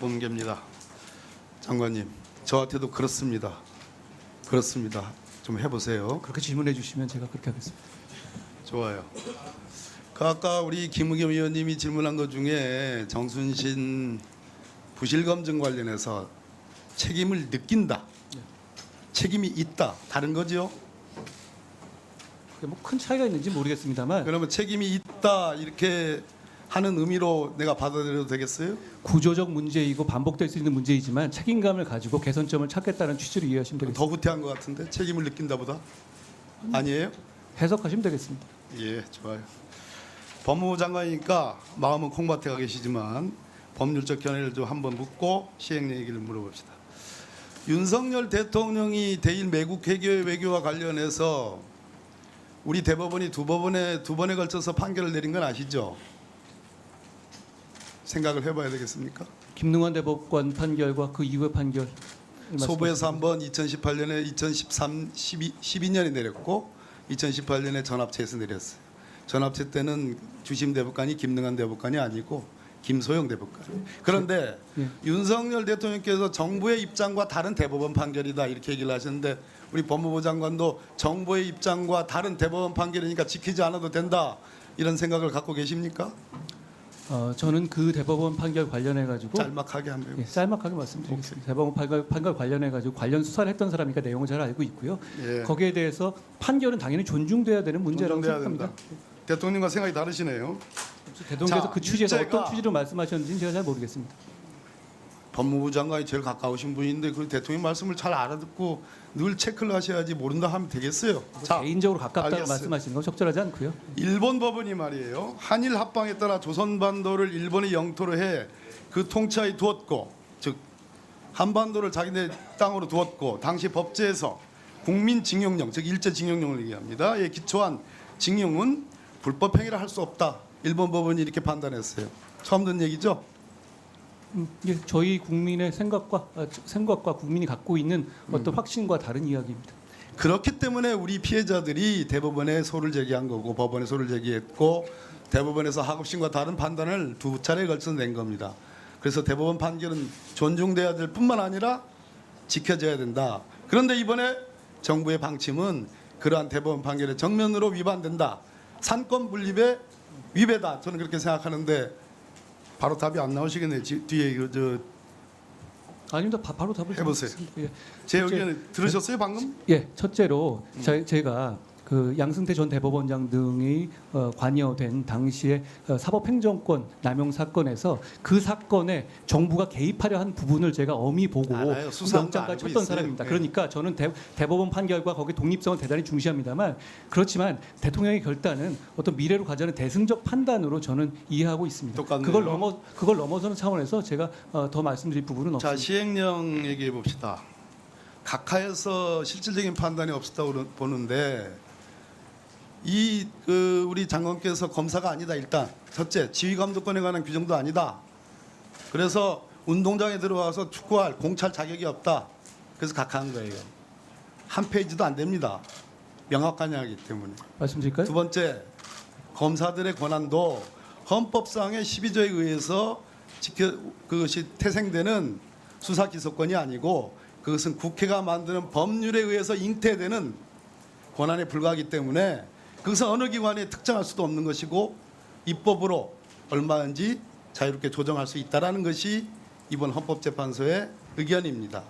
법무계입니다. 장관님, 저한테도 그렇습니다. 그렇습니다. 좀 해보세요. 그렇게 질문해 주시면 제가 그렇게 하겠습니다. 좋아요. 그 아까 우리 김의겸 의원님이 질문한 것 중에 정순신 부실 검증 관련해서 책임을 느낀다. 책임이 있다. 다른 거죠? 그게 뭐 큰 차이가 있는지 모르겠습니다만 그러면 책임이 있다 이렇게 하는 의미로 내가 받아들여도 되겠어요? 구조적 문제이고 반복될 수 있는 문제이지만 책임감을 가지고 개선점을 찾겠다는 취지로 이해하시면 되겠습니다. 더 후퇴한 것 같은데 책임을 느낀다 보다 아니에요? 해석하시면 되겠습니다. 예, 좋아요. 법무부 장관이니까 마음은 콩밭에 가 계시지만 법률적 견해를 좀 한번 묻고 시행 얘기를 물어봅시다. 윤석열 대통령이 대일 매국 외교 외교와 관련해서 우리 대법원이 두 법원에 두 번에 걸쳐서 판결을 내린 건 아시죠? 생각을 해봐야 되겠습니까? 김능환 대법관 판결과 그 이후의 판결 소부에서 한번 2018년에 2013 12, 12년에 내렸고 2018년에 전합체에서 내렸어요. 전합체 때는 주심 대법관이 김능한 대법관이 아니고 김소영 대법관. 그런데 예. 윤석열 대통령께서 정부의 입장과 다른 대법원 판결이다 이렇게 얘기를 하셨는데 우리 법무부 장관도 정부의 입장과 다른 대법원 판결이니까 지키지 않아도 된다 이런 생각을 갖고 계십니까? 어, 저는 그 대법원 판결 관련해 가지고 짤막하게 한번 예, 짤막하게 말씀드리겠습니다. 대법원 판결, 판결 관련해 가지고 관련 수사를 했던 사람이니까 내용을 잘 알고 있고요. 예. 거기에 대해서 판결은 당연히 존중돼야 되는 문제라고 존중돼야 생각합니다. 대통령과 생각이 다르시네요. 대통령께서 자, 그 취지에서 일제가- 어떤 취지로 말씀하셨는지는 제가 잘 모르겠습니다. 법무부 장관이 제일 가까우신 분인데 그 대통령 말씀을 잘 알아듣고 늘 체크를 하셔야지 모른다 하면 되겠어요. 자, 개인적으로 가깝다고 알겠어요. 말씀하시는 건 적절하지 않고요. 일본 법원이 말이에요. 한일 합방에 따라 조선 반도를 일본의 영토로 해 그 통치하에 두었고, 즉 한반도를 자기네 땅으로 두었고, 당시 법제에서 국민징용령, 즉 일제징용령을 얘기합니다. 에 기초한 징용은 불법 행위라 할수 없다. 일본 법원이 이렇게 판단했어요. 처음 듣는 얘기죠? 음, 예, 저희 국민의 생각과 아, 저- 생각과 국민이 갖고 있는 음. 어떤 확신과 다른 이야기입니다. 그렇기 때문에 우리 피해자들이 대법원에 소를 제기한 거고 법원에 소를 제기했고 대법원에서 하급심과 다른 판단을 두 차례에 걸쳐서 낸 겁니다. 그래서 대법원 판결은 존중돼야 될 뿐만 아니라 지켜져야 된다. 그런데 이번에 정부의 방침은 그러한 대법원 판결에 정면으로 위반된다. 산권 분립의 위배다. 저는 그렇게 생각하는데 바로 답이 안 나오시겠네요. 지- 뒤에 그저 아닙니다. 바, 로 답을 해보세요. 예. 제 첫째- 의견을 들으셨어요 방금? 예, 첫째로 음. 제, 제가 그 양승태 전 대법원장 등이 어, 관여된 당시에 어, 사법행정권 남용 사건에서 그 사건에 정부가 개입하려 한 부분을 제가 엄히 보고 알아요. 수사한 거 영장까지 알고 쳤던 있어요. 사람입니다. 네. 그러니까 저는 대, 대법원 판결과 거기 독립성을 대단히 중시합니다만 그렇지만 대통령의 결단은 어떤 미래로 가자는 대승적 판단으로 저는 이해하고 있습니다. 똑같네요. 그걸 넘어 그걸 넘어서는 차원에서 제가 어, 더 말씀드릴 부분은 자 없습니다. 시행령 얘기해 봅시다. 각하에서 실질적인 판단이 없었다고 보는데 이 그 우리 장관께서 검사가 아니다 일단 첫째 지휘 감독권에 관한 규정도 아니다. 그래서 운동장에 들어와서 축구할 공찰 자격이 없다. 그래서 각하한 거예요. 한 페이지도 안 됩니다. 명확한 이야기 때문에. 말씀드릴까요? 두 번째 검사들의 권한도 헌법상의 12조에 의해서 지켜 그것이 태생되는 수사 기소권이 아니고 그것은 국회가 만드는 법률에 의해서 잉태되는 권한에 불과하기 때문에 그것은 어느 기관에 특정할 수도 없는 것이고 입법으로 얼마든지 자유롭게 조정할 수 있다라는 것이 이번 헌법재판소의 의견입니다.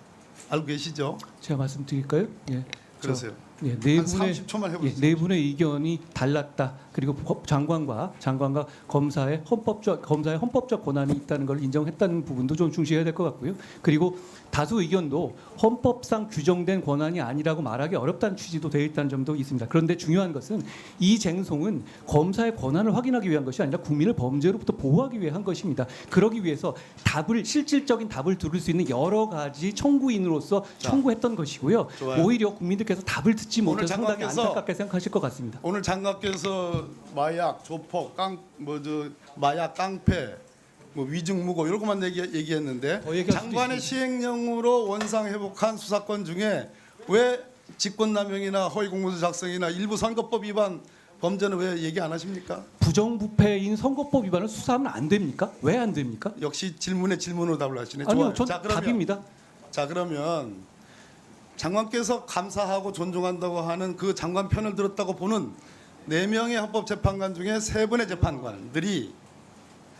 알고 계시죠? 제가 말씀드릴까요? 예. 저- 그러세요. 예, 네한 분의 30초만 예, 해보세요. 네 분의 의견이 달랐다. 그리고 법- 장관과 장관과 검사의 헌법적 검사의 헌법적 권한이 있다는 걸 인정했다는 부분도 좀 중시해야 될 것 같고요. 그리고 다수 의견도 헌법상 규정된 권한이 아니라고 말하기 어렵다는 취지도 되어 있다는 점도 있습니다. 그런데 중요한 것은 이 쟁송은 검사의 권한을 확인하기 위한 것이 아니라 국민을 범죄로부터 보호하기 위해 한 것입니다. 그러기 위해서 답을 실질적인 답을 들을 수 있는 여러 가지 청구인으로서 자. 청구했던 것이고요. 좋아요. 오히려 국민들께서 답을 듣지 오늘 못해서 상당히 장관께서 안타깝게 생각하실 것 같습니다. 오늘 장관께서 마약, 조폭, 깡뭐저 마약, 깡패, 뭐 위증무고 이런 것만 얘기, 얘기했는데 더 얘기할 수도 장관의 시행령으로 원상 회복한 수사권 중에 왜 직권남용이나 허위공무서 작성이나 일부 선거법 위반 범죄는 왜 얘기 안 하십니까? 부정부패인 선거법 위반을 수사하면 안 됩니까? 왜 안 됩니까? 역시 질문에 질문으로 답을 하시네. 아니요, 좋아요. 전 자, 그러면 답입니다. 자 그러면 장관께서 감사하고 존중한다고 하는 그 장관 편을 들었다고 보는 네 명의 헌법재판관 중에 세 분의 재판관들이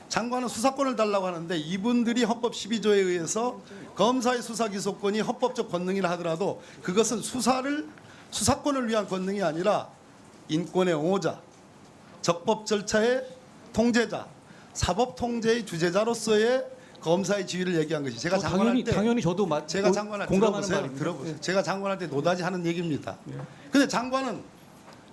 장관은 수사권을 달라고 하는데 이분들이 헌법 12조에 의해서 검사의 수사 기소권이 헌법적 권능이라 하더라도 그것은 수사를 수사권을 위한 권능이 아니라 인권의 옹호자, 적법 절차의 통제자, 사법 통제의 주제자로서의 검사의 지위를 얘기한 것이 제가 어, 장관할 당연히 때 당연히 저도 마, 제가 고- 장관할 때 공감하는 들어보세요. 말입니다. 들어보세요. 예. 제가 장관할 때 노다지 하는 얘기입니다. 예. 근데 장관은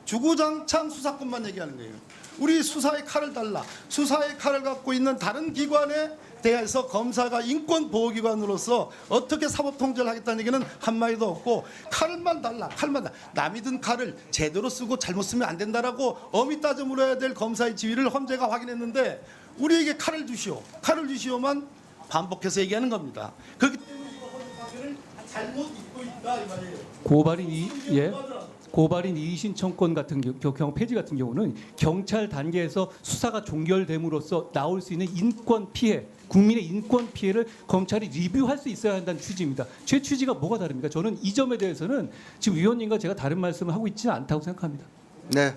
주구장창 수사권만 얘기하는 거예요. 우리 수사의 칼을 달라. 수사의 칼을 갖고 있는 다른 기관에 대해서 검사가 인권 보호 기관으로서 어떻게 사법 통제를 하겠다는 얘기는 한 마디도 없고 칼만 달라. 칼만 달라. 남이 든 칼을 제대로 쓰고 잘못 쓰면 안 된다라고 엄히 따져 물어야 될 검사의 지위를 헌재가 확인했는데 우리에게 칼을 주시오. 칼을 주시오만 반복해서 얘기하는 겁니다. 그렇기 때문에 헌법을 잘못 입고 있다 이 말이에요. 고발인 이 예. 고발인 이의 신청권 같은 겨- 경우 폐지 같은 경우는 경찰 단계에서 수사가 종결됨으로써 나올 수 있는 인권 피해, 국민의 인권 피해를 검찰이 리뷰할 수 있어야 한다는 취지입니다. 제 취지가 뭐가 다릅니까? 저는 이 점에 대해서는 지금 위원님과 제가 다른 말씀을 하고 있지는 않다고 생각합니다. 네,